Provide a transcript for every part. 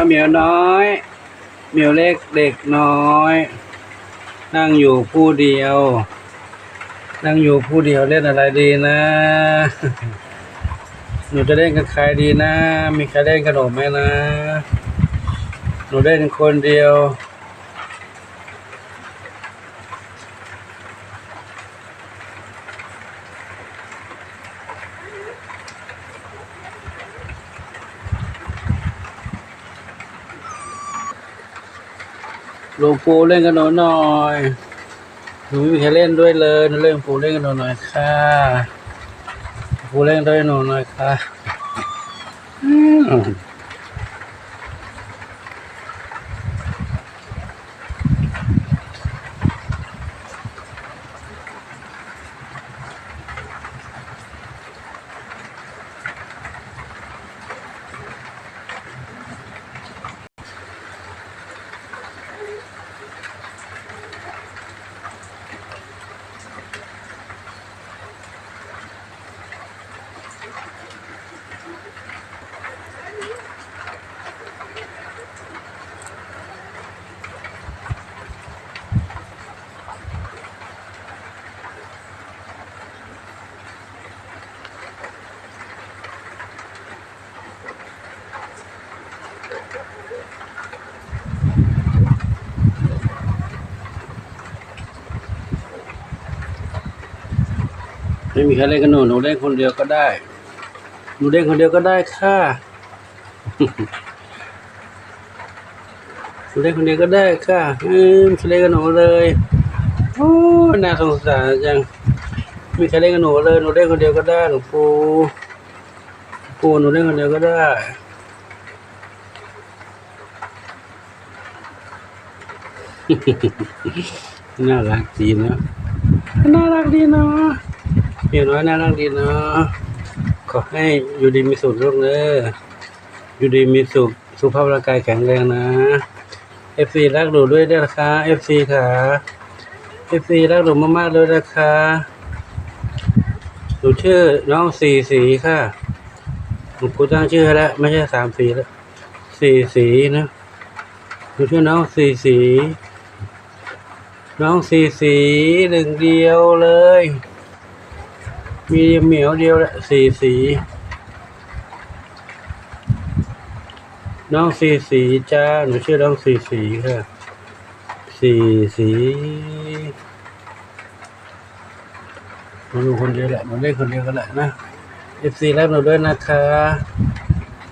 เอาเหมียวน้อยเหมียวเล็กเด็กน้อย นั่งอยู่ผู้เดียว นั่งอยู่ผู้เดียวเล่นอะไรดีนะ หนูจะเล่นกับใครดีนะ มีใครเล่นขนมไหมนะ หนูเล่นคนเดียว หลวงปู่เล่นกับหนูหน่อยหนูไม่มีใครเล่นด้วยเลยเล่นปู่เล่นกับหนูหน่อยค่ะปู่เล่นด้วยหนูหน่อยค่ะ อืม ไม่มีใครเล่นกับหนูหนูเล่นคนเดียวก็ได้ หนูเล่นคนเดียวก็ได้ค่ะหนูเล่นคนเดียวก็ได้ค่ะอืมใครเล่นกับหนูเลยโอ้น่าสงสารจังไม่มีใครเล่นกับหนูเลยหนูเล่นคนเดียวก็ได้หลวงปู่ปู่หนูเล่นคนเดียวก็ได้น่ารักดีนะน่ารักดีเนาะ เมียน้อยน่ารักดีเนาะขอให้อยู่ดีมีสุขลูกเนอะอยู่ดีมีสุขสุขภาพร่างกายแข็งแรงนะเอฟซีรักหนูด้วยนะคะเอฟซีค่ะเอฟซีรักหนูมากๆเลยนะคะหนูชื่อน้องสีสีค่ะหนูกูตั้งชื่อให้แล้วไม่ใช่สามสีแล้วสีสีนะหนูชื่อน้องสีสี น้องสีสีหนึ่งเดียวเลย มีเหมียวเดียวแหละสีสี น้องสีสีจ้า หนูชื่อน้องสีสีค่ะสีสีหนูคนเดียวแหละหนูเล่นคนเดียวกันแหละนะเอฟซีรักหนูด้วยนะคะ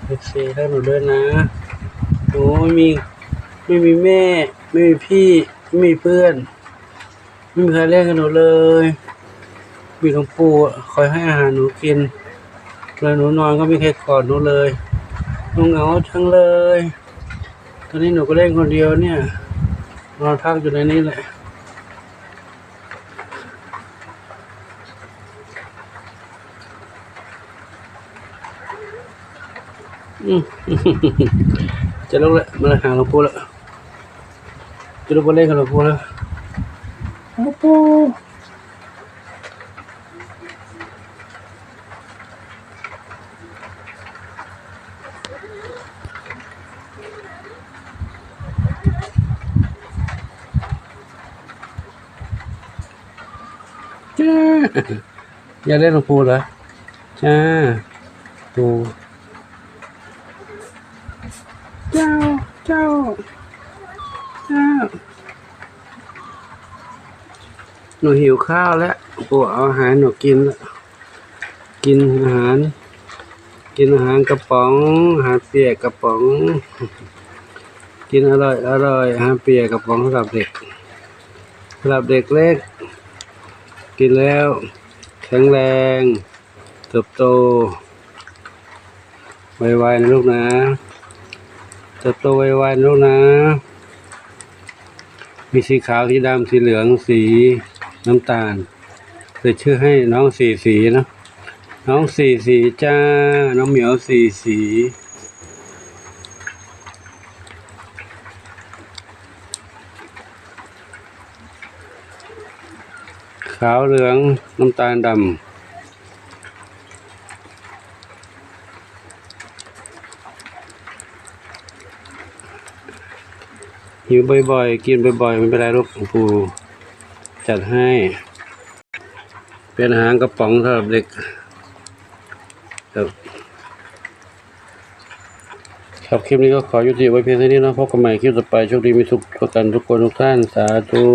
เอฟซีรักหนูด้วยนะหนูไม่มีไม่มีแม่ ไม่มีพี่ ไม่มีเพื่อน ไม่มีใครเล่นกับหนูเลย มีหลวงปู่อะคอยให้อาหารหนูกินแล้วหนูนอนก็ไม่เคยกอดหนูเลยหนูเหงาทั้งเลย ตอนนี้หนูก็เล่นคนเดียวเนี่ยนอนพักอยู่ในนี้แหละอืมจะลุกแล้วมาหาหลวงปู่แล้วจะลุกมาเล่นกับหลวงปู่แล้วหลวงปู่จ้า อยากเล่นหลวงปู่เหรอจ้าปู่เจ้า เจ้า เจ้า หนูหิวข้าวแล้วปู่เอาอาหารหนูกินแล้วกินอาหาร กินอาหารกระป๋องอาหารเปียกกระป๋อง กินอร่อยอร่อยอาหารเปียกกระป๋องสำหรับเด็กสำหรับเด็กเล็ก กินแล้ว แข็งแรง เติบโตไวๆนะลูกนะ เติบโตไวๆนะลูกนะ มีสีขาวสีดำสีเหลืองสีน้ำตาลเลยชื่อให้น้องสีสีนะ น้องสีสีจ้า น้องเหมียวสีสี ขาวเหลืองน้ำตาลดำหิวบ่อยๆ กินบ่อยๆ ไม่เป็นไรลูกหลวงปู่จัดให้ เป็นอาหารกระป๋องสำหรับเด็กครับครับคลิปนี้ก็ขอยุติไว้เพียงเท่านี้นะพบกันใหม่คลิปต่อไปโชคดีมีสุขกันทุกคนทุกท่านสาธุ